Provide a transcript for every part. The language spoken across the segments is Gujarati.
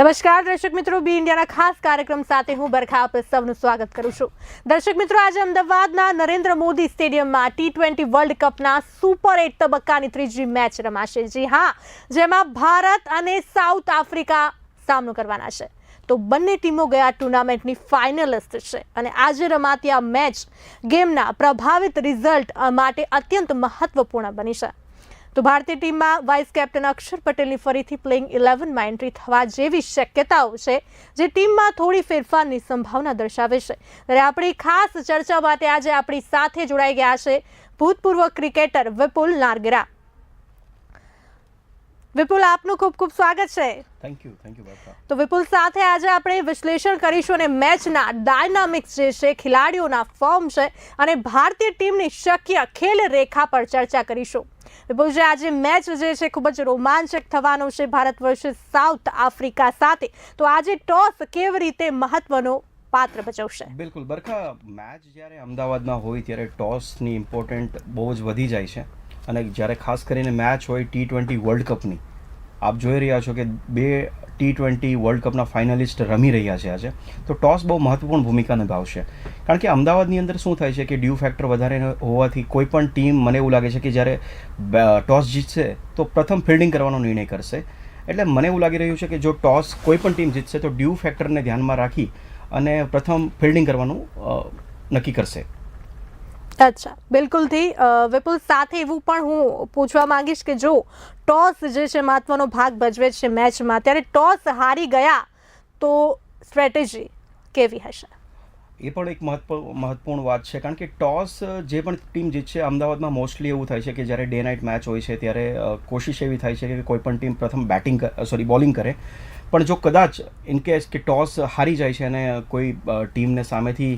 નમસ્કાર, દર્શક મિત્રો. બી ઇન્ડિયાના ખાસ કાર્યક્રમ સાથે હું બરખા આપ સૌનું સ્વાગત કરું છું. દર્શક મિત્રો, આજે અમદાવાદના નરેન્દ્ર મોદી સ્ટેડિયમમાં ટી ટ્વેન્ટી વર્લ્ડ કપના સુપર એટ તબક્કાની ત્રીજી મેચ રમાશે. જી હા, જેમાં ભારત અને સાઉથ આફ્રિકા સામનો કરવાના છે. તો બંને ટીમો ગયા ટુર્નામેન્ટની ફાઇનલિસ્ટ છે અને આજે રમાતી આ મેચ ગેમના પ્રભાવિત રિઝલ્ટ માટે અત્યંત મહત્વપૂર્ણ બની છે. તો ભારતીય ટીમમાં વાઇસ કેપ્ટન અક્ષર પટેલની ફરીથી પ્લેઇંગ ઇલેવનમાં એન્ટ્રી થવા જેવી શક્યતાઓ છે, જે ટીમમાં થોડી ફેરફારની સંભાવના દર્શાવે છે. ત્યારે આપણી ખાસ ચર્ચા માટે આજે આપણી સાથે જોડાઈ ગયા છે ભૂતપૂર્વ ક્રિકેટર વિપુલ નારગરા. વિપુલ આપનું ખૂબ ખૂબ સ્વાગત છે. થેન્ક યુ થેન્ક યુ બાપા. તો વિપુલ સાથે આજે આપણે વિશ્લેષણ કરીશું અને મેચના ડાયનામિક્સ જે છે ખેલાડીઓના ફોર્મ છે અને ભારતીય ટીમની શક્ય ખેલ રેખા પર ચર્ચા કરીશું. વિપુલ જે આજે મેચ જે છે ખૂબ જ રોમાંચક થવાનો છે ભારત વર્ષે સાઉથ આફ્રિકા સાથે. તો આજે ટોસ કેવી રીતે મહત્વનો પાત્ર ભજવશે? બિલકુલ બરખા મેચ જ્યારે અમદાવાદમાં હોય ત્યારે ટોસની ઇમ્પોર્ટન્ટ બહુ જ વધી જાય છે. અને જ્યારે ખાસ કરીને મેચ હોય ટી ટ્વેન્ટી વર્લ્ડ કપની આપ જોઈ રહ્યા છો કે બે ટી ટ્વેન્ટી વર્લ્ડ કપના ફાઇનલિસ્ટ રમી રહ્યા છે આજે. તો ટોસ બહુ મહત્વપૂર્ણ ભૂમિકા નિભાવશે. કારણ કે અમદાવાદની અંદર શું થાય છે કે ડ્યુ ફેક્ટર વધારે હોવાથી કોઈ પણ ટીમ મને એવું લાગે છે કે જ્યારે ટોસ જીતશે, તો પ્રથમ ફિલ્ડિંગ કરવાનો નિર્ણય કરશે. એટલે મને એવું લાગી રહ્યું છે કે જો ટોસ કોઈ પણ ટીમ જીતશે, તો ડ્યુ ફેક્ટરને ધ્યાનમાં રાખી અને પ્રથમ ફિલ્ડિંગ કરવાનું નક્કી કરશે. અચ્છા, બિલકુલથી વિપુલ, સાથે એવું પણ હું પૂછવા માંગીશ કે જો ટોસ જે છે મહત્વનો ભાગ ભજવે છે મેચમાં, ત્યારે ટોસ હારી ગયા તો સ્ટ્રેટેજી કેવી હશે? એ પણ એક મહત્વ, મહત્વપૂર્ણ વાત છે. કારણ કે ટોસ જે પણ ટીમ જીતશે, અમદાવાદમાં મોસ્ટલી એવું થાય છે કે જ્યારે ડે નાઇટ મેચ હોય છે, ત્યારે કોશિશ એવી થાય છે કે કોઈ પણ ટીમ પ્રથમ બેટિંગ સોરી, બોલિંગ કરે. પણ જો કદાચ ઇન કેસ કે ટોસ હારી જાય છે અને કોઈ ટીમને સામેથી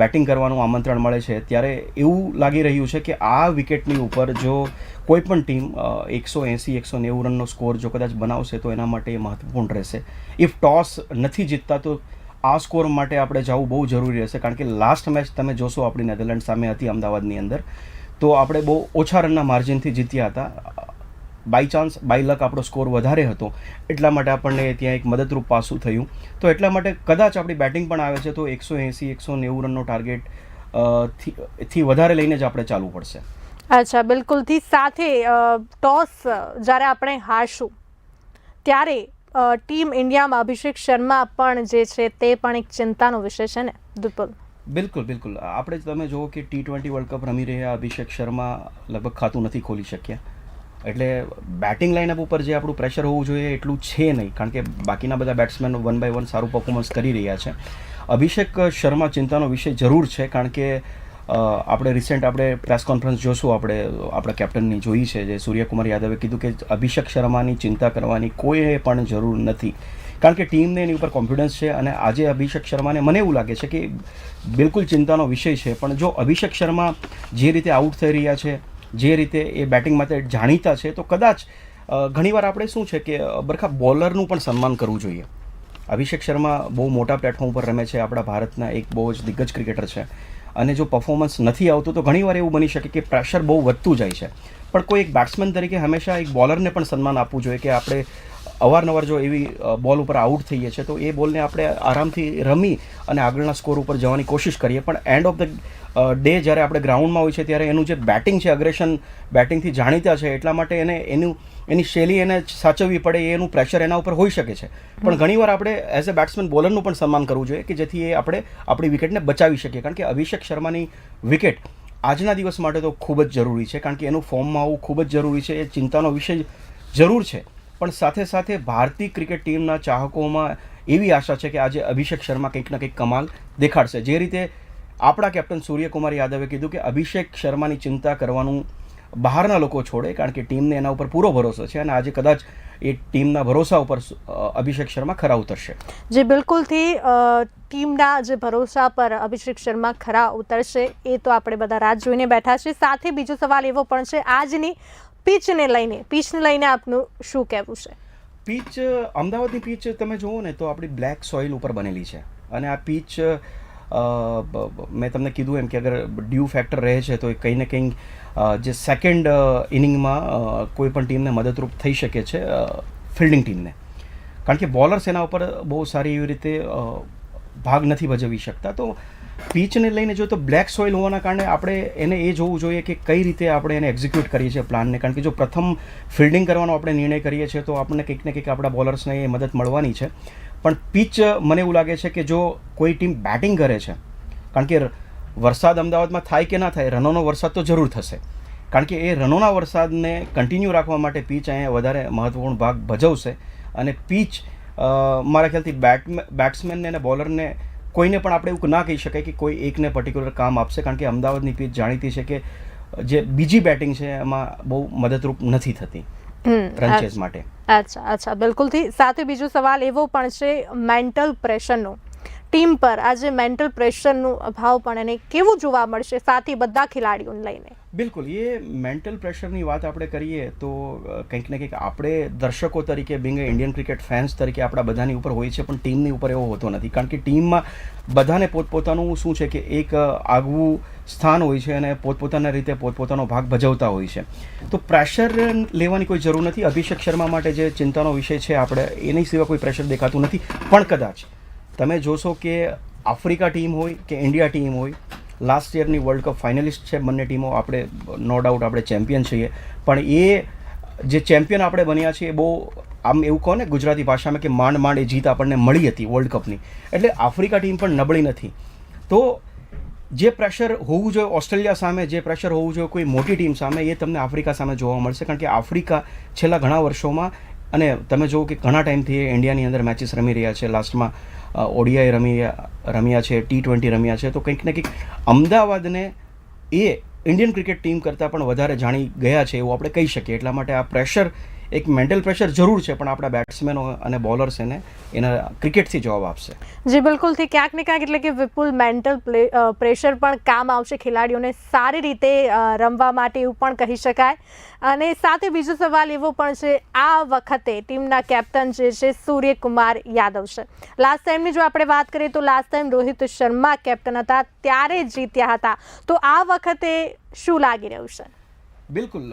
બેટિંગ કરવાનું આમંત્રણ મળે છે, ત્યારે એવું લાગી રહ્યું છે કે આ વિકેટની ઉપર જો કોઈ પણ ટીમ એકસો એંસી, એકસો નેવું રનનો સ્કોર જો કદાચ બનાવશે, તો એના માટે એ મહત્વપૂર્ણ રહેશે. ઇફ ટોસ નથી જીતતા, તો આ સ્કોર માટે આપણે જવું બહુ જરૂરી રહેશે, કારણ કે લાસ્ટ મેચ તમે જોશો આપણી નેધરલેન્ડ સામે હતી અમદાવાદની અંદર, તો આપણે બહુ ઓછા રનના માર્જિનથી જીત્યા હતા. બાય ચાન્સ બાય લક આપણો સ્કોર વધારે હતો. એટલા માટે આપણને ત્યાં એક મદદરૂપ પાસું થયું. તો એટલા માટે કદાચ આપણી બેટિંગ પણ આવે છે તો એકસો એંસી એકસો નેવું રનનો ટાર્ગેટથી વધારે લઈને જ આપણે ચાલવું પડશે. અચ્છા બિલકુલથી સાથે ટોસ જ્યારે આપણે હારશું ત્યારે ટીમ ઇન્ડિયામાં અભિષેક શર્મા પણ જે છે તે પણ એક ચિંતાનો વિષય છે ને દુપલ બિલકુલ બિલકુલ. આપણે તમે જુઓ કે ટી ટ્વેન્ટી વર્લ્ડ કપ રમી રહ્યા અભિષેક શર્મા લગભગ ખાતું નથી ખોલી શક્યા. એટલે બેટિંગ લાઇનઅપ ઉપર જે આપણું પ્રેશર હોવું જોઈએ એટલું છે નહીં, કારણ કે બાકીના બધા બેટ્સમેનો વન બાય વન સારું પર્ફોમન્સ કરી રહ્યા છે. અભિષેક શર્મા ચિંતાનો વિષય જરૂર છે, કારણ કે આપણે રિસેન્ટ આપણે પ્રેસ કોન્ફરન્સ જોશું, આપણે, આપણા કેપ્ટનની જોઈ છે, જે સૂર્યકુમાર યાદવે કીધું કે અભિષેક શર્માની ચિંતા કરવાની કોઈ પણ જરૂર નથી. કારણ કે ટીમને એની ઉપર કોન્ફિડન્સ છે અને આજે અભિષેક શર્માને મને એવું લાગે છે કે બિલકુલ ચિંતાનો વિષય છે, પણ જો અભિષેક શર્મા જે રીતે આઉટ થઈ રહ્યા છે જે રીતે એ બેટિંગ માટે જાણીતા છે, તો કદાચ ઘણીવાર આપણે શું છે કે બરખા બોલરનું પણ સન્માન કરવું જોઈએ. અભિષેક શર્મા બહુ મોટા પ્લેટફોર્મ પર રમે છે, આપણા ભારતના એક બહુ જ દિગ્ગજ ક્રિકેટર છે. અને જો પરફોર્મન્સ નથી આવતું, તો ઘણીવાર એવું બની શકે કે પ્રેશર બહુ વધતું જાય છે. પણ કોઈ એક બેટ્સમેન તરીકે હંમેશા એક બોલરને પણ સન્માન આપવું જોઈએ કે આપણે અવારનવાર જો એવી બોલ ઉપર આઉટ થઈએ છીએ તો એ બોલને આપણે આરામથી રમી અને આગળના સ્કોર ઉપર જવાની કોશિશ કરીએ. પણ એન્ડ ઓફ ધ ડે જ્યારે આપણે ગ્રાઉન્ડમાં હોય છે ત્યારે એનું જે બેટિંગ છે અગ્રેશન બેટિંગથી જાણીતા છે એટલા માટે એને એનું એની શૈલી એને સાચવવી પડે એનું પ્રેશર એના ઉપર હોઈ શકે છે. પણ ઘણીવાર આપણે એઝ અ બેટ્સમેન બોલરનું પણ સન્માન કરવું જોઈએ કે જેથી એ આપણે આપણી વિકેટને બચાવી શકીએ. કારણ કે અભિષેક શર્માની વિકેટ આજના દિવસ માટે તો ખૂબ જ જરૂરી છે કારણ કે એનું ફોર્મમાં આવવું ખૂબ જ જરૂરી છે એ ચિંતાનો વિષય જરૂર છે. પણ સાથે સાથે ભારતીય ક્રિકેટ ટીમના ચાહકોમાં એવી આશા છે કે આજે અભિષેક શર્મા કંઈક ને કંઈક કમાલ દેખાડશે. જે રીતે આપણા કેપ્ટન સૂર્યકુમાર યાદવે કીધું કે અભિષેક શર્માની ચિંતા કરવાનું બહારના લોકો છોડે કારણ કે ટીમને એના ઉપર પૂરો ભરોસો છે અને આજે કદાચ એ ટીમના ભરોસા ઉપર અભિષેક શર્મા ખરા ઉતરશે. જે બિલકુલથી ટીમના જે ભરોસા પર અભિષેક શર્મા ખરા ઉતરશે એ તો આપણે બધા રાહ જોઈને બેઠા છે સાથે બીજો સવાલ એવો પણ છે આજની પીચને લઈને પીચને લઈને આપનું શું કહેવું છે? પીચ અમદાવાદની પીચ તમે જુઓ ને તો આપણી બ્લેક સોઇલ ઉપર બનેલી છે. અને આ પીચ મેં તમને કીધું એમ કે અગર ડ્યુ ફેક્ટર રહે છે તો એ કંઈ ને કંઈ જે સેકન્ડ ઇનિંગમાં કોઈ પણ ટીમને મદદરૂપ થઈ શકે છે ફિલ્ડિંગ ટીમને કારણ કે બોલર્સ એના ઉપર બહુ સારી એવી રીતે ભાગ નથી ભજવી શકતા. તો પીચને લઈને જો તો બ્લેક સોઇલ હોવાના કારણે આપણે એને એ જોવું જોઈએ કે કઈ રીતે આપણે એને એક્ઝિક્યુટ કરીએ છીએ પ્લાનને. કારણ કે જો પ્રથમ ફિલ્ડિંગ કરવાનો આપણે નિર્ણય કરીએ છીએ તો આપણને કંઈક ને કંઈક આપણા બોલર્સને એ મદદ મળવાની છે. પણ પિચ મને એવું લાગે છે કે જો કોઈ ટીમ બેટિંગ કરે છે, કારણ કે વરસાદ અમદાવાદમાં થાય કે ના થાય, રનોનો વરસાદ તો જરૂર થશે. કારણ કે એ રનોના વરસાદને કન્ટિન્યુ રાખવા માટે પીચ અહીંયા વધારે મહત્વપૂર્ણ ભાગ ભજવશે અને પીચ મારા ખ્યાલથી બેટ બેટ્સમેનને અને બોલરને કોઈને પણ આપણે એવું ના કહી શકાય કે કોઈ એકને પર્ટિક્યુલર કામ આપશે, કારણ કે અમદાવાદની પીચ જાણીતી છે કે જે બીજી બેટિંગ છે એમાં બહુ મદદરૂપ નથી થતી. હમ, માટે. અચ્છા અચ્છા બિલકુલથી સાથે બીજો સવાલ એવો પણ છે મેન્ટલ પ્રેશરનો ટીમ પર આજે મેન્ટલ પ્રેશરનો અભાવ પણ એને કેવું જોવા મળશે? સાથી બધા ખેલાડીઓને લઈને. બિલકુલ, એ મેન્ટલ પ્રેશરની વાત આપણે કરીએ તો કંઈક ને કંઈક આપણે દર્શકો તરીકે બિંગ ઇન્ડિયન ક્રિકેટ ફેન્સ તરીકે આપણા બધાની ઉપર હોય છે, પણ ટીમની ઉપર એવો હોતો નથી. કારણ કે ટીમમાં બધાને પોતપોતાનું શું છે કે એક આગવું સ્થાન હોય છે અને પોતપોતાના રીતે પોતપોતાનો ભાગ ભજવતા હોય છે. તો પ્રેશર લેવાની કોઈ જરૂર નથી. અભિષેક શર્મા માટે જે ચિંતાનો વિષય છે, આપણે એની સિવાય કોઈ પ્રેશર દેખાતું નથી. પણ કદાચ તમે જોશો કે આફ્રિકા ટીમ હોય કે ઇન્ડિયા ટીમ હોય લાસ્ટ યરની વર્લ્ડ કપ ફાઇનલિસ્ટ છે બંને ટીમો. આપણે નો ડાઉટ આપણે ચેમ્પિયન છીએ. પણ એ જે ચેમ્પિયન આપણે બન્યા છીએ એ બહુ, આમ એવું કહો ને ગુજરાતી ભાષામાં કે માંડ માંડ એ જીત આપણને મળી હતી વર્લ્ડ કપની એટલે આફ્રિકા ટીમ પણ નબળી નથી. તો જે પ્રેશર હોવું જોઈએ ઓસ્ટ્રેલિયા સામે, જે પ્રેશર હોવું જોઈએ કોઈ મોટી ટીમ સામે, એ તમને આફ્રિકા સામે જોવા મળશે. કારણ કે આફ્રિકા છેલ્લા ઘણા વર્ષોમાં, અને તમે જોવો કે ઘણા ટાઈમથી એ ઇન્ડિયાની અંદર મેચીસ રમી રહ્યા છે. લાસ્ટમાં ઓડીઆઈ રમી રમ્યા છે ટી ટ્વેન્ટી રમ્યા છે, તો કંઈક ને કંઈક અમદાવાદને એ ઇન્ડિયન ક્રિકેટ ટીમ કરતાં પણ વધારે જાણી ગયા છે એવું આપણે કહી શકીએ. એટલા માટે આ પ્રેશર એક મેન્ટલ પ્રેશર જરૂર છે પણ આપણા બેટ્સમેનો અને બોલર્સ એને એના ક્રિકેટથી જવાબ આપશે. જી બિલકુલથી ક્યાંક ને ક્યાંક એટલે કે વિપુલ મેન્ટલ પ્રેશર પણ કામ આવશે ખેલાડીઓને સારી રીતે રમવા માટે એવું પણ કહી શકાય. અને સાથે બીજો સવાલ એવો પણ છે, આ વખતે ટીમના કેપ્ટન જે છે સૂર્યકુમાર યાદવ છે. લાસ્ટ ટાઈમની જો આપણે વાત કરીએ તો last time Rohit Sharma captain હતા, ત્યારે જીત્યા હતા. તો આ વખતે શું લાગી રહ્યું છે? બિલકુલ.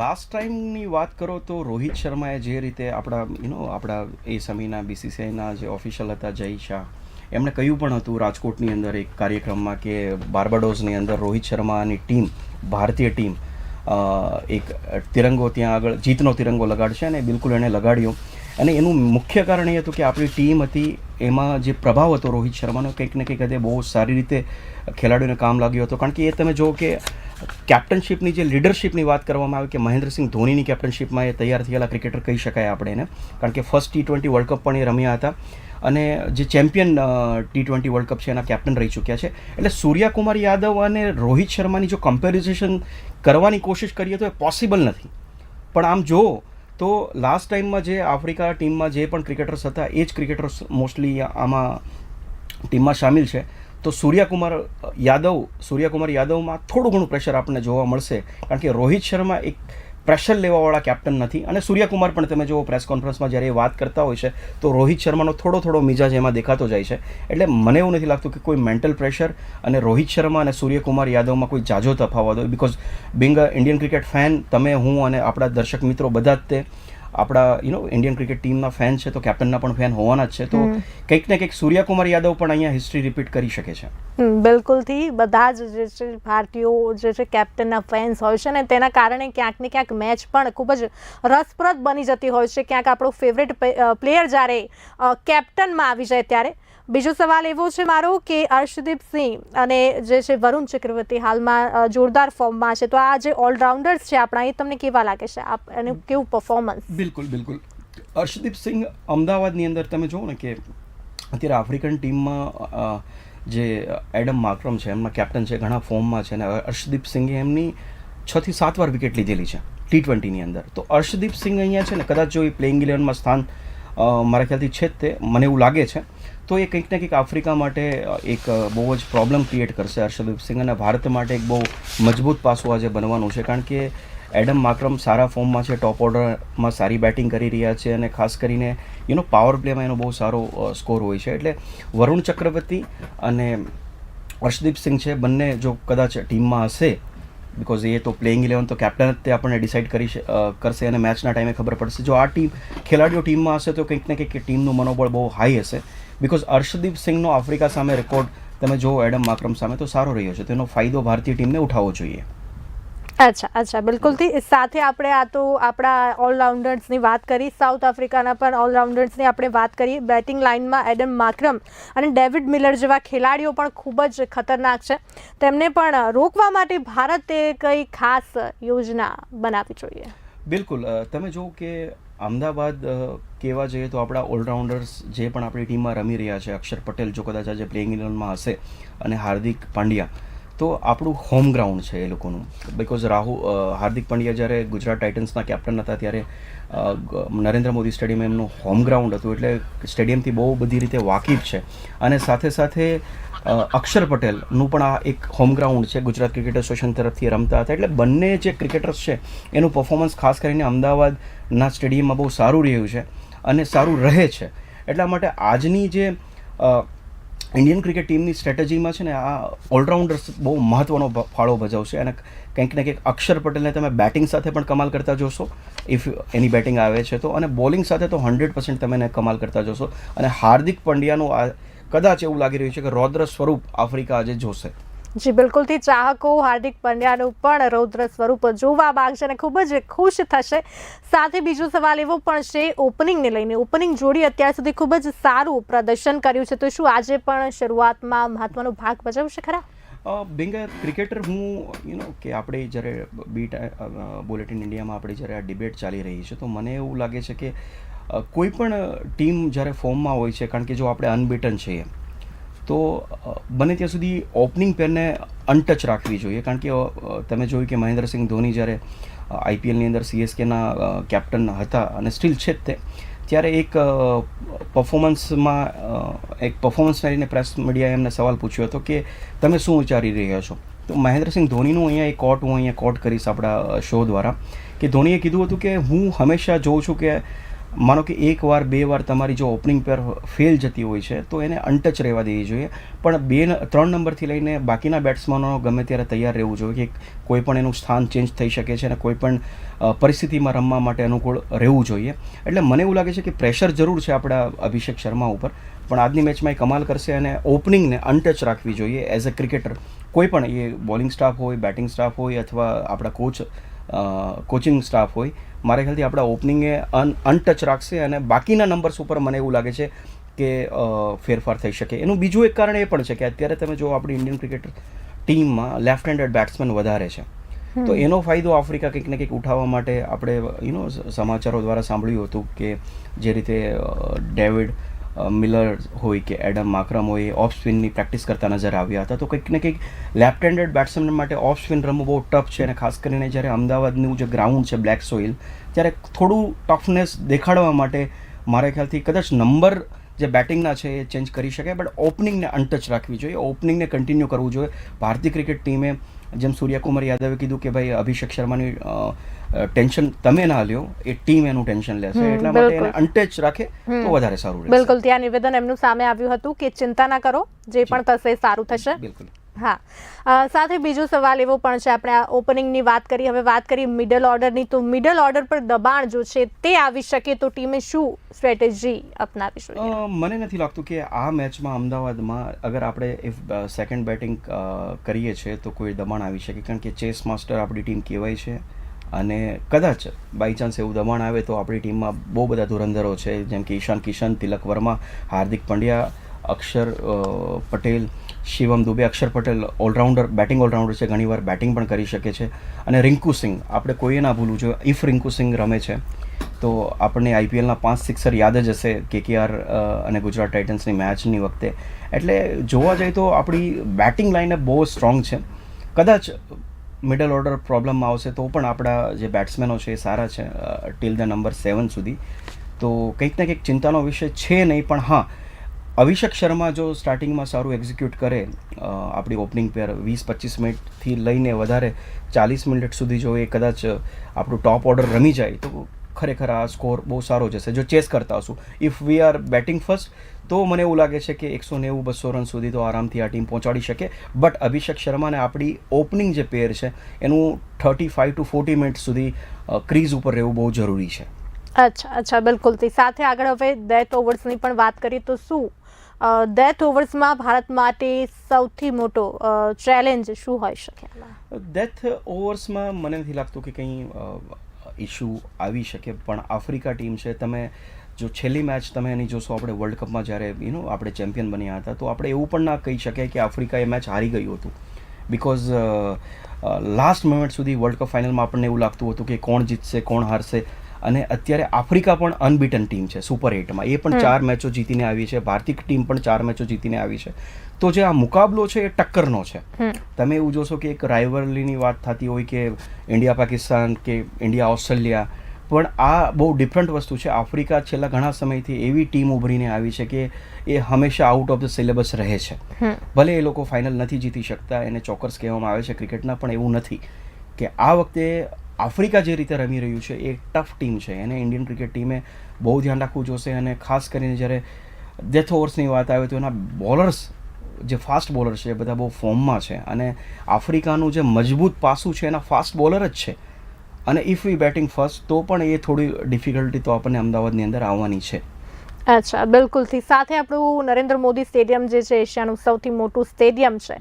લાસ્ટ ટાઈમની વાત કરો તો રોહિત શર્માએ જે રીતે આપણા યુનો આપણા એ સમયના બીસીસીઆઈના જે ઓફિશિયલ હતા, જય શાહ, એમણે કહ્યું પણ હતું રાજકોટની અંદર એક કાર્યક્રમમાં કે બાર્બાડોઝની અંદર રોહિત શર્માની ટીમ, ભારતીય ટીમ એક તિરંગો ત્યાં આગળ, જીતનો તિરંગો લગાડશે અને બિલકુલ એણે લગાડ્યો. અને એનું મુખ્ય કારણ એ હતું કે આપણી ટીમ હતી, એમાં જે પ્રભાવ હતો રોહિત શર્માનો, કંઈક ને કંઈક હદે બહુ સારી રીતે ખેલાડીઓને કામ લાગ્યું હતું. કારણ કે એ તમે જુઓ કે કેપ્ટનશીપની જે લીડરશિપની વાત કરવામાં આવે કે મહેન્દ્રસિંહ ધોનીની કેપ્ટનશિપમાં એ તૈયાર થયેલા ક્રિકેટર કહી શકાય આપણે એને. કારણ કે first T twenty world cup પણ એ રમ્યા હતા. અને જે champion T twenty world cup છે એના કેપ્ટન રહી ચૂક્યા છે. એટલે સૂર્યાકુમાર યાદવ અને રોહિત શર્માની જો કમ્પેરિઝેશન કરવાની કોશિશ કરીએ તો એ પોસિબલ નથી. પણ આમ જુઓ તો લાસ્ટ ટાઈમમાં જે આફ્રિકા ટીમમાં જે પણ ક્રિકેટર્સ હતા, એ જ ક્રિકેટર્સ મોસ્ટલી આમાં ટીમમાં સામેલ છે. તો સૂર્યકુમાર યાદવ, સૂર્યકુમાર યાદવમાં થોડું ઘણું પ્રેશર આપણને જોવા મળશે. કારણ કે રોહિત શર્મા એક પ્રેશર લેવાવાળા કેપ્ટન નથી. અને સૂર્યકુમાર પણ તમે જુઓ પ્રેસ કોન્ફરન્સમાં જ્યારે એ વાત કરતા હોય છે, તો રોહિત શર્માનો થોડો થોડો મિજાજ એમાં દેખાતો જાય છે. એટલે મને એવું નથી લાગતું કે કોઈ મેન્ટલ પ્રેશર અને રોહિત શર્મા અને સૂર્યકુમાર યાદવમાં કોઈ જાજો તફાવત હોય. Because being a Indian cricket fan તમે, હું અને આપણા દર્શક મિત્રો બધા જ તે આપણા યુ નો ઇન્ડિયન ક્રિકેટ ટીમના ફેન છે તો કેપ્ટનના પણ ફેન હોવાના જ છે તો કંઈક ને કંઈક સૂર્યકુમાર યાદવ પણ અહીંયા હિસ્ટ્રી રિપીટ કરી શકે છે. બિલકુલથી. બધા જ જે છે ભારતીયો જે છે કેપ્ટનના ફેન્સ હોય છે ને તેના કારણે ક્યાંક ને ક્યાંક મેચ પણ ખૂબ જ રસપ્રદ બની જતી હોય છે. ક્યાંક આપણો ફેવરેટ પ્લેયર જ્યારે કેપ્ટનમાં આવી જાય ત્યારે બીજો સવાલ એવો છે મારો કે અર્શદીપ સિંહ અને જે છે વરુણ ચક્રવર્તી હાલમાં જોરદાર ફોર્મમાં છે. તો આ જે ઓલરાઉન્ડર્સ છે આપણા, એ તમને કેવા લાગે છે? આપ એનું કેવું પરફોર્મન્સ બિલકુલ બિલકુલ. અર્શદીપ સિંહ અમદાવાદની અંદર તમે જુઓ ને કે અત્યારે આફ્રિકન ટીમમાં જે એડમ માક્રમ છે, એમના કેપ્ટન છે, ઘણા ફોર્મમાં છે અને અર્શદીપ સિંહે એમની છ થી સાત વાર વિકેટ લીધેલી છે ટી ટ્વેન્ટીની અંદર. તો અર્શદીપ સિંહ અહીંયા છે ને કદાચ જો એ પ્લેઇંગ ઇલેવનમાં સ્થાન મારા ખ્યાલથી છે જ તે. મને એવું લાગે છે. તો એ કંઈક ને કંઈક આફ્રિકા માટે એક બહુ જ પ્રોબ્લેમ ક્રિએટ કરશે. હર્ષદીપ સિંહ અને ભારત માટે એક બહુ મજબૂત પાસું આજે બનવાનું છે. કારણ કે એડમ માક્રમ સારા ફોર્મમાં છે ટોપ ઓર્ડરમાં સારી બેટિંગ કરી રહ્યા છે અને ખાસ કરીને યુનો પાવર પ્લેમાં એનો બહુ સારો સ્કોર હોય છે. એટલે વરુણ ચક્રવર્તી અને હર્ષદીપ સિંહ છે, બંને જો કદાચ ટીમમાં હશે બિકોઝ એ તો પ્લેઇંગ ઇલેવન તો કેપ્ટન જ તે આપણને ડિસાઇડ કરી કરશે અને મેચના ટાઈમે ખબર પડશે. જો આ ટીમ ખેલાડીઓ ટીમમાં હશે તો કંઈક ને કંઈક ટીમનું મનોબળ બહુ હાઈ હશે. બિકોઝ અર્શદીપ સિંહનો આફ્રિકા સામે રેકોર્ડ તમે જુઓ, એડમ માક્રમ સામે તો સારો રહ્યો છે. તેનો ફાયદો ભારતીય ટીમને ઉઠાવવો જોઈએ. અચ્છા અચ્છા બિલકુલથી સાથે આપણે આ તો આપણા ઓલરાઉન્ડર્સની વાત કરી સાઉથ આફ્રિકાના પણ ઓલરાઉન્ડર્સની આપણે વાત કરી બેટિંગ લાઇનમાં એડમ માક્રમ અને ડેવિડ મિલર જેવા ખેલાડીઓ પણ ખૂબ જ ખતરનાક છે. તેમને પણ રોકવા માટે ભારતે કઈ ખાસ યોજના બનાવવી જોઈએ? બિલકુલ. તમે જુઓ કે અમદાવાદ કહેવા જઈએ તો આપણા ઓલરાઉન્ડર્સ જે પણ આપણી ટીમમાં રમી રહ્યા છે, અક્ષર પટેલ જો કદાચ આજે પ્લેઇંગ ઇલેવનમાં હશે અને હાર્દિક પાંડ્યા તો આપણું હોમ ગ્રાઉન્ડ છે એ લોકોનું. બિકોઝ રાહુ હાર્દિક પંડ્યા જ્યારે ગુજરાત ટાઇટન્સના કેપ્ટન હતા ત્યારે નરેન્દ્ર મોદી સ્ટેડિયમ એમનું હોમ ગ્રાઉન્ડ હતું એટલે સ્ટેડિયમથી બહુ બધી રીતે વાકેફ છે. અને સાથે સાથે અક્ષર પટેલનું પણ આ એક હોમ ગ્રાઉન્ડ છે. ગુજરાત ક્રિકેટ એસોસિએશન તરફથી રમતા હતા. એટલે બંને જે ક્રિકેટર્સ છે, એનું પરફોર્મન્સ ખાસ કરીને અમદાવાદના સ્ટેડિયમમાં બહુ સારું રહ્યું છે અને સારું રહે છે. એટલા માટે આજની જે ઇન્ડિયન ક્રિકેટ ટીમની સ્ટ્રેટેજીમાં છે ને આ ઓલરાઉન્ડર્સ બહુ મહત્ત્વનો ફાળો ભજવશે અને કંઈક ને કંઈક અક્ષર પટેલને તમે બેટિંગ સાથે પણ કમાલ કરતા જોશો ઇફ એની બેટિંગ આવે છે તો. અને બોલિંગ સાથે તો હંડ્રેડ પર્સન્ટ તમે એને કમાલ કરતા જોશો. અને હાર્દિક પંડ્યાનું આ, કદાચ એવું લાગી રહ્યું છે કે રૌદ્ર સ્વરૂપ આફ્રિકા આજે જોશે. જી, બિલકુલથી ચાહકો હાર્દિક પંડ્યાનું પણ રૌદ્ર સ્વરૂપ જોવા માગશે અને ખૂબ જ ખુશ થશે. સાથે બીજો સવાલ એવો પણ છે, ઓપનિંગને લઈને. ઓપનિંગ જોડી અત્યાર સુધી ખૂબ જ સારું પ્રદર્શન કર્યું છે. તો શું આજે પણ શરૂઆતમાં મહત્વનો ભાગ ભજવશે ખરા? બિંગ, ક્રિકેટર હું યુ નો કે આપણે જ્યારે બીટ બુલેટિન ઇન્ડિયામાં આપણે જ્યારે આ ડિબેટ ચાલી રહી છે, તો મને એવું લાગે છે કે કોઈ પણ ટીમ જ્યારે ફોર્મમાં હોય છે, કારણ કે જો આપણે અનબીટન છીએ તો બને ત્યાં સુધી ઓપનિંગ પેરને અનટચ રાખવી જોઈએ. કારણ કે તમે જોયું કે મહેન્દ્રસિંહ ધોની જ્યારે આઈપીએલની અંદર સીએસકેના કેપ્ટન હતા અને સ્ટીલ છે જ તે, ત્યારે એક પરફોર્મન્સમાં એક પરફોર્મન્સ લઈને પ્રેસ મીડિયાએ એમને સવાલ પૂછ્યો હતો કે, તમે શું વિચારી રહ્યા છો? તો મહેન્દ્રસિંહ ધોનીનું અહીંયા એક કોટ હું અહીંયા કોટ કરીશ આપણા શો દ્વારા, કે ધોનીએ કીધું હતું કે, હું હંમેશા જોઉં છું કે માનો કે એકવાર બે વાર તમારી જો ઓપનિંગ પેર ફેલ જતી હોય છે, તો એને અનટચ રહેવા દેવી જોઈએ. પણ બે ત્રણ નંબરથી લઈને બાકીના બેટ્સમેનો ગમે ત્યારે તૈયાર રહેવું જોઈએ કે કોઈ પણ એનું સ્થાન ચેન્જ થઈ શકે છે અને કોઈ પણ પરિસ્થિતિમાં રમવા માટે અનુકૂળ રહેવું જોઈએ. એટલે મને એવું લાગે છે કે પ્રેશર જરૂર છે આપણા અભિષેક શર્મા ઉપર. પણ આજની મેચમાં એ કમાલ કરશે અને ઓપનિંગને અનટચ રાખવી જોઈએ એઝ અ ક્રિકેટર કોઈ પણ, એ બોલિંગ સ્ટાફ હોય બેટિંગ સ્ટાફ હોય અથવા આપણા કોચ કોચિંગ સ્ટાફ હોય મારા ખ્યાલથી આપણા ઓપનિંગે અન અનટચ રાખશે અને બાકીના નંબર્સ ઉપર મને એવું લાગે છે કે ફેરફાર થઈ શકે. એનું બીજું એક કારણ એ પણ છે કે અત્યારે તમે જો આપણી ઇન્ડિયન ક્રિકેટ ટીમમાં લેફ્ટ હેન્ડેડ બેટ્સમેન વધારે છે. તો એનો ફાયદો આફ્રિકા કંઈક ને કંઈક ઉઠાવવા માટે આપણે યુનો સમાચારો દ્વારા સાંભળ્યું હતું કે જે રીતે ડેવિડ મિલર હોય કે એડમ માક્રમ હોય ઓફ સ્પિનની પ્રેક્ટિસ કરતા નજર આવ્યા હતા. તો કંઈક ને કંઈક લેફ્ટ હેન્ડેડ બેટ્સમેન માટે ઓફ સ્પિન રમવું બહુ ટફ છે અને ખાસ કરીને જ્યારે અમદાવાદનું જે ગ્રાઉન્ડ છે બ્લેક સોઇલ, ત્યારે થોડું ટફનેસ દેખાડવા માટે મારા ખ્યાલથી કદાચ નંબર જે બેટિંગના છે એ ચેન્જ કરી શકાય, બટ ઓપનિંગને અનટચ રાખવી જોઈએ. ઓપનિંગને કન્ટિન્યુ કરવું જોઈએ. ભારતીય ક્રિકેટ ટીમે જેમ સૂર્યકુમાર યાદવે કીધું કે, ભાઈ, અભિષેક શર્માની ટેન્શન તમે ના લ્યો એ ટીમ એનું ટેન્શન લેશે. એટલા માટે એને. અનટચ રાખે તો વધારે સારું રહેશે. બિલકુલ ત્યાં નિવેદન એમનું સામે આવ્યું હતું કે ચિંતા ના કરો જે પણ થશે સારું થશે. બિલકુલ. હા. સાથે બીજો સવાલ એવો પણ છે આપણે આ ઓપનિંગની વાત કરી હવે વાત કરી મિડલ ઓર્ડરની તો મિડલ ઓર્ડર પર દબાણ જો છે તે આવી શકે તો ટીમે શું સ્ટ્રેટેજી અપનાવી જોઈએ? મને નથી લાગતું કે આ મેચમાં અમદાવાદમાં અગર આપણે ઇફ સેકન્ડ બેટિંગ કરીએ છીએ તો કોઈ દબાણ આવી શકે કારણ કે ચેસ માસ્ટર આપણી ટીમ કહેવાય છે. અને કદાચ બાય ચાન્સ એવું દબાણ આવે તો આપણી ટીમમાં બહુ બધા ધુરંધરો છે, જેમ કે Ishan Kishan, Tilak Varma, Hardik Pandya, Axar Patel, Shivam Dube, Axar Patel allrounder batting allrounder છે, ઘણીવાર બેટિંગ પણ કરી શકે છે. અને રિંકુ સિંહ, આપણે કોઈએ ના ભૂલવું જોઈએ ઇફ રિંકુ સિંહ રમે છે, તો આપણને આઈપીએલના પાંચ સિક્સર યાદ જ હશે, કેકેઆર અને ગુજરાત ટાઇટન્સની મેચની વખતે. એટલે જોવા જઈએ તો આપણી બેટિંગ લાઇનઅપ બહુ સ્ટ્રોંગ છે. કદાચ મિડલ ઓર્ડર પ્રોબ્લેમમાં આવશે તો પણ આપણા જે બેટ્સમેનો છે એ સારા છે ટીલ ધ નંબર સેવન સુધી. તો કંઈક ને કંઈક ચિંતાનો વિષય છે નહીં, પણ હા, અભિષેક શર્મા જો સ્ટાર્ટિંગમાં સારું એક્ઝિક્યુટ કરે આપણી ઓપનિંગ પેર વીસ પચીસ મિનિટથી લઈને વધારે ચાલીસ મિનિટ સુધી જો એ કદાચ આપણું ટોપ ઓર્ડર રમી જાય, તો ખરેખર આ સ્કોર બહુ સારો જશે જો ચેસ કરતા હશું. If we are batting first તો મને એવું લાગે છે કે એકસો નેવું બસો રન સુધી તો આરામથી આ ટીમ પહોંચાડી શકે. બટ અભિષેક શર્માને આપણી ઓપનિંગ જે પેર છે એનું thirty five to forty minute સુધી ક્રીઝ ઉપર રહેવું બહુ જરૂરી છે. અચ્છા અચ્છા બિલકુલ. તે સાથે આગળ હવે ડેથ ઓવર્સની પણ વાત કરીએ તો શું? ડેથ ઓવર્સમાં ભારત માટે સૌથી મોટો ચેલેન્જ શું હોઈ શકે? ડેથ ઓવર્સમાં મને નથી લાગતું કે કંઈ ઇશ્યુ આવી શકે. પણ આફ્રિકા ટીમ છે, તમે જો છેલ્લી મેચ તમે એની જોશો, આપણે વર્લ્ડ કપમાં જ્યારે યુ નો આપણે ચેમ્પિયન બન્યા હતા, તો આપણે એવું પણ ના કહી શકીએ કે આફ્રિકા એ મેચ હારી ગયું હતું. બિકોઝ લાસ્ટ મોમેન્ટ સુધી વર્લ્ડ કપ ફાઇનલમાં આપણને એવું લાગતું હતું કે કોણ જીતશે, કોણ હારશે. અને અત્યારે આફ્રિકા પણ અનબીટન ટીમ છે સુપર એટમાં. એ પણ ચાર મેચો જીતીને આવી છે. ભારતીય ટીમ પણ ચાર મેચો જીતીને આવી છે. તો જે આ મુકાબલો છે એ ટક્કરનો છે. તમે એવું જોશો કે એક રાઇવરલીની વાત થતી હોય કે ઇન્ડિયા પાકિસ્તાન કે ઇન્ડિયા ઓસ્ટ્રેલિયા પણ આ બહુ ડિફરન્ટ વસ્તુ છે. આફ્રિકા છેલ્લા ઘણા સમયથી એવી ટીમ ઉભરીને આવી છે કે એ હંમેશા આઉટ ઓફ ધ સિલેબસ રહે છે. ભલે એ લોકો ફાઇનલ નથી જીતી શકતા એને ચોકર્સ કહેવામાં આવે છે ક્રિકેટના પણ એવું નથી કે આ વખતે આફ્રિકા જે રીતે રમી રહ્યું છે એ ટફ ટીમ છે. એને ઇન્ડિયન ક્રિકેટ ટીમે બહુ ધ્યાન રાખવું જોશે અને ખાસ કરીને જ્યારે ડેથ ઓવર્સની વાત આવે તો એના બોલર્સ જે ફાસ્ટ બોલર છે એ બધા બહુ ફોર્મમાં છે. અને આફ્રિકાનું જે મજબૂત પાસું છે એના ફાસ્ટ બોલર જ છે. અને ઇફ વી બેટિંગ ફર્સ્ટ તો પણ એ થોડી ડિફિકલ્ટી તો આપણને અમદાવાદની અંદર આવવાની છે. અચ્છા બિલકુલથી. સાથે આપણું નરેન્દ્ર મોદી સ્ટેડિયમ જે છે એશિયાનું સૌથી મોટું સ્ટેડિયમ છે.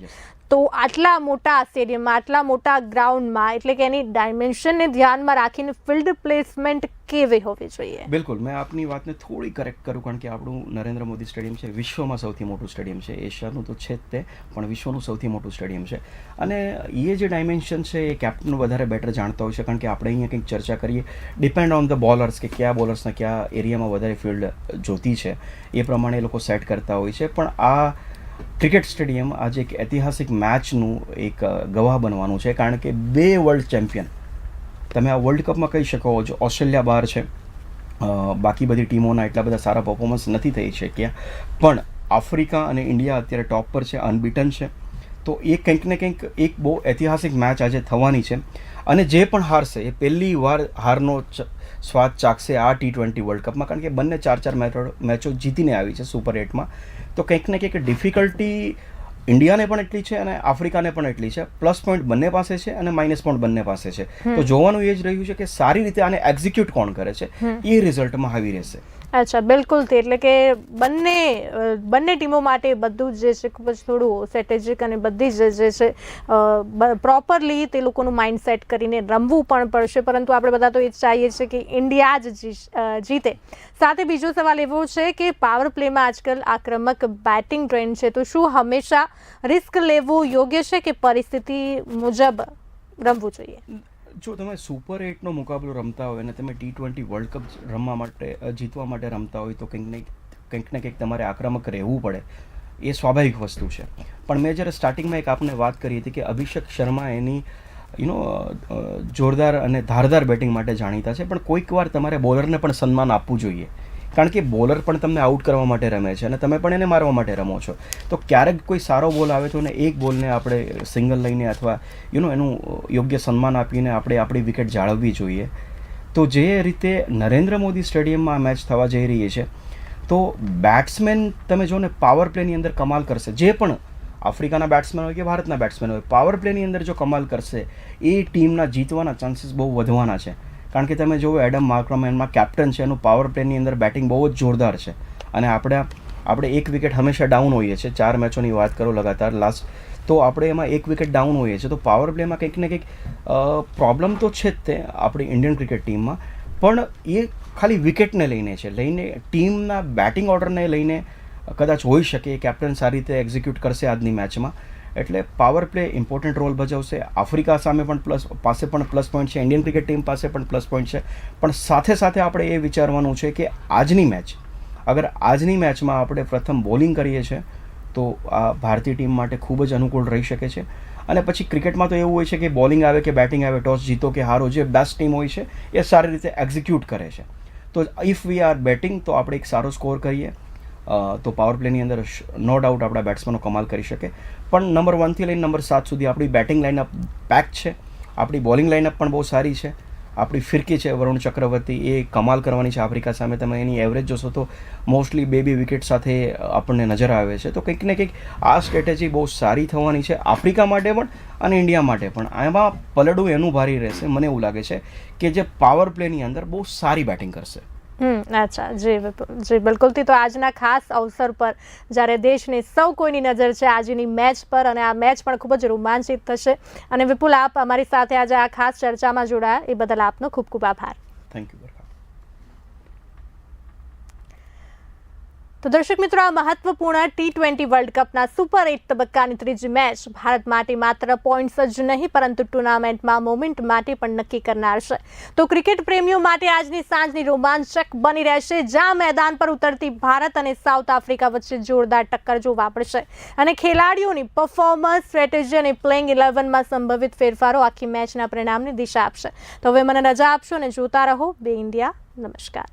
તો આટલા મોટા સ્ટેડિયમમાં, આટલા મોટા ગ્રાઉન્ડમાં, એટલે કે એની ડાયમેન્શનને ધ્યાનમાં રાખીને ફિલ્ડ પ્લેસમેન્ટ કેવી હોવી જોઈએ? બિલકુલ. મેં આપની વાતને થોડી કરેક્ટ કરું, કારણ કે આપણું નરેન્દ્ર મોદી સ્ટેડિયમ છે, વિશ્વમાં સૌથી મોટું સ્ટેડિયમ છે. એશિયાનું તો છે જ તે, પણ વિશ્વનું સૌથી મોટું સ્ટેડિયમ છે. અને એ જે ડાયમેન્શન છે, એ કેપ્ટન વધારે બેટર જાણતા હોય છે, કારણ કે આપણે અહીંયા કંઈક ચર્ચા કરીએ. ડિપેન્ડ ઓન ધ બોલર્સ કે કયા બોલર્સના કયા એરિયામાં વધારે ફિલ્ડ જોતી છે. એ પ્રમાણે એ લોકો સેટ કરતા હોય છે. પણ આ ક્રિકેટ સ્ટેડિયમ આજે એક ઐતિહાસિક મેચનું એક ગવાહ બનવાનું છે, કારણ કે બે વર્લ્ડ ચેમ્પિયન તમે આ વર્લ્ડ કપમાં કહી શકો છો, ઓસ્ટ્રેલિયા બહાર છે બાકી બધી ટીમોના એટલા બધા સારા પર્ફોમન્સ નથી થઈ શક્યા. પણ આફ્રિકા અને ઇન્ડિયા અત્યારે ટોપ પર છે અનબીટન છે. તો એ કંઈક ને કંઈક એક બહુ ઐતિહાસિક મેચ આજે થવાની છે. અને જે પણ હારશે, એ પહેલી વાર હારનો સ્વાદ ચાખશે આ ટી ટ્વેન્ટી વર્લ્ડ કપમાં કારણ કે બંને ચાર ચાર મેચો જીતીને આવી છે સુપર એટમાં તો કંઈક ને કંઈક ડિફિકલ્ટી ઇન્ડિયાને પણ એટલી છે અને આફ્રિકાને પણ એટલી છે. પ્લસ પોઈન્ટ બંને પાસે છે અને માઇનસ પોઈન્ટ બંને પાસે છે. તો જોવાનું એ જ રહ્યું છે કે સારી રીતે આને એક્ઝિક્યુટ કોણ કરે છે? એ રિઝલ્ટમાં આવી રહેશે. અચ્છા, બિલકુલ તે એટલે કે બંને બંને ટીમો માટે બધું જ છે, ખૂબ જ થોડું સ્ટ્રેટેજિક અને બધી જ જે છે પ્રોપરલી તે લોકોનું માઇન્ડ સેટ કરીને રમવું પણ પડશે. પરંતુ આપણે બધા તો એ જ ચાહીએ છીએ કે ઇન્ડિયા જ જીતે સાથે બીજો સવાલ એવો છે કે પાવર પ્લેમાં આજકાલ આક્રમક બેટિંગ ટ્રેન્ડ છે. તો શું હંમેશા રિસ્ક લેવું યોગ્ય છે કે પરિસ્થિતિ મુજબ રમવું જોઈએ? જો તમે સુપર એટનો મુકાબલો રમતા હોય અને તમે ટી ટ્વેન્ટી વર્લ્ડ કપ રમવા માટે જીતવા માટે રમતા હોય તો કંઈક ને કંઈક ને કંઈક તમારે આક્રમક રહેવું પડે. એ સ્વાભાવિક વસ્તુ છે. પણ મેં જ્યારે સ્ટાર્ટિંગમાં એક આપને વાત કરી હતી કે અભિષેક શર્મા એની યુ નો જોરદાર અને ધારદાર બેટિંગ માટે જાણીતા છે. પણ કોઈક વાર તમારે બોલરને પણ સન્માન આપવું જોઈએ. કારણ કે બોલર પણ તમને આઉટ કરવા માટે રમે છે અને તમે પણ એને મારવા માટે રમો છો. તો ક્યારેક કોઈ સારો બોલ આવે તો અને એક બોલને આપણે સિંગલ લઈને અથવા યુ નો એનું યોગ્ય સન્માન આપીને આપણે આપણી વિકેટ જાળવવી જોઈએ. તો જે રીતે નરેન્દ્ર મોદી સ્ટેડિયમમાં મેચ થવા જઈ રહી છે, તો બેટ્સમેન તમે જો ને પાવર પ્લેની અંદર કમાલ કરશે. જે પણ આફ્રિકાના બેટ્સમેન હોય કે ભારતના બેટ્સમેન હોય પાવર પ્લેની અંદર જો કમાલ કરશે, એ ટીમના જીતવાના ચાન્સીસ બહુ વધવાના છે. કારણ કે તમે જુઓ એડમ માર્ક્રમેનમાં કેપ્ટન છે, એનું પાવર પ્લેની અંદર બેટિંગ બહુ જ જોરદાર છે. અને આપણે આપણે એક વિકેટ હંમેશા ડાઉન હોઈએ છીએ. ચાર મેચોની વાત કરો લગાતાર લાસ્ટ તો આપણે એમાં એક વિકેટ ડાઉન હોઈએ છીએ. તો પાવર પ્લેમાં કંઈક ને કંઈક પ્રોબ્લેમ તો છે જ તે આપણી ઇન્ડિયન ક્રિકેટ ટીમમાં પણ એ ખાલી વિકેટને લઈને છે. લઈને ટીમના બેટિંગ ઓર્ડરને લઈને કદાચ હોઈ શકે કેપ્ટન સારી રીતે એક્ઝિક્યુટ કરશે આજની મેચમાં એટલે પાવર પ્લે ઇમ્પોર્ટન્ટ રોલ ભજવશે. આફ્રિકા સામે પણ પ્લસ પાસે પણ પ્લસ પોઈન્ટ છે. ઇન્ડિયન ક્રિકેટ ટીમ પાસે પણ પ્લસ પોઈન્ટ છે. પણ સાથે સાથે આપણે એ વિચારવાનું છે કે આજની મેચ અગર આજની મેચમાં આપણે પ્રથમ બોલિંગ કરીએ છીએ, તો આ ભારતીય ટીમ માટે ખૂબ જ અનુકૂળ રહી શકે છે. અને પછી ક્રિકેટમાં તો એવું હોય છે કે બોલિંગ આવે કે બેટિંગ આવે, ટોસ જીતો કે હારો, જે બેસ્ટ ટીમ હોય છે, એ સારી રીતે એક્ઝિક્યુટ કરે છે. તો ઇફ વી આર બેટિંગ તો આપણે એક સારો સ્કોર કરીએ. તો પાવર પ્લેની અંદર નો ડાઉટ આપણા બેટ્સમેનો કમાલ કરી શકે. પણ નંબર વનથી લઈને નંબર સાત સુધી આપણી બેટિંગ લાઇનઅપ પેક છે. આપણી બોલિંગ લાઇનઅપ પણ બહુ સારી છે. આપણી ફિરકી છે વરુણ ચક્રવર્તી, એ કમાલ કરવાની છે આફ્રિકા સામે. તમે એની એવરેજ જોશો તો મોસ્ટલી બે બે વિકેટ સાથે આપણને નજર આવે છે. તો કંઈક ને કંઈક આ સ્ટ્રેટેજી બહુ સારી થવાની છે આફ્રિકા માટે પણ અને ઇન્ડિયા માટે પણ. આમાં પલડું એનું ભારી રહેશે. મને એવું લાગે છે કે જે પાવર પ્લેની અંદર બહુ સારી બેટિંગ કરશે. અચ્છા, જી જી, બિલકુલથી તો આજના ખાસ અવસર પર જ્યારે દેશની સૌ કોઈની નજર છે, આજની મેચ પર અને આ મેચ પણ ખૂબ જ રોમાંચિત થશે. અને વિપુલ, આપ અમારી સાથે આજે આ ખાસ ચર્ચામાં જોડાયા. એ બદલ આપનો ખૂબ ખૂબ આભાર. થેન્ક યુ બરખા તો દર્શક મિત્રો, આ મહત્વપૂર્ણ ટી ટ્વેન્ટી વર્લ્ડ કપના સુપર એટ તબક્કાની ત્રીજી મેચ ભારત માટે માત્ર પોઈન્ટ્સ જ નહીં, પરંતુ ટુર્નામેન્ટમાં મોમેન્ટ માટે પણ નક્કી કરનાર છે. તો ક્રિકેટ પ્રેમીઓ માટે આજની સાંજની રોમાંચક બની રહેશે, જ્યાં મેદાન પર ઉતરતી ભારત અને સાઉથ આફ્રિકા વચ્ચે જોરદાર ટક્કર જોવા પડશે અને ખેલાડીઓની પરફોર્મન્સ સ્ટ્રેટેજી અને પ્લેઇંગ ઇલેવનમાં સંભવિત ફેરફારો આખી મેચના પરિણામની દિશા આપશે. તો હવે મને રજા આપશો અને જોતા રહો. બે ઇન્ડિયા નમસ્કાર.